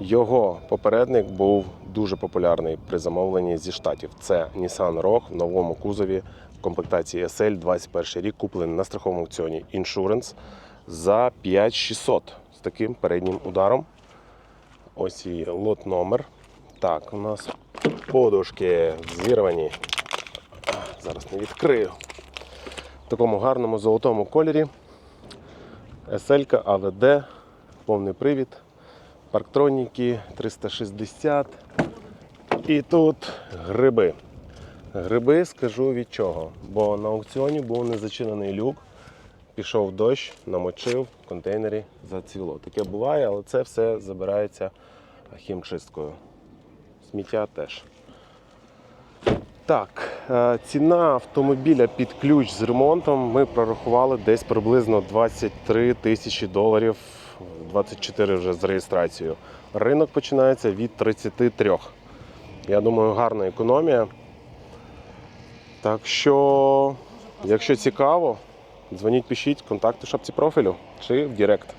Його попередник був дуже популярний при замовленні зі штатів. Це Nissan Rogue в новому кузові в комплектації SL 21 рік, куплений на страховому аукціоні Insurance за 5600 з таким переднім ударом. Ось і лот номер. Так, у нас подушки зірвані. Зараз не відкрию. В такому гарному золотому кольорі. SL АВД, повний привід, парктроніки 360. І тут гриби. Гриби скажу від чого. Бо на аукціоні був незачинений люк, пішов дощ, намочив в контейнері зацвіло. Таке буває, але це все забирається хімчисткою. Сміття теж. Так, е, ціна автомобіля під ключ з ремонтом ми прорахували десь приблизно 23 тисячі доларів, 24 вже з реєстрацією. Ринок починається від 33. Я думаю, гарна економія. Так що, якщо цікаво, дзвоніть, пишіть контакти в шапці профілю чи в Директ.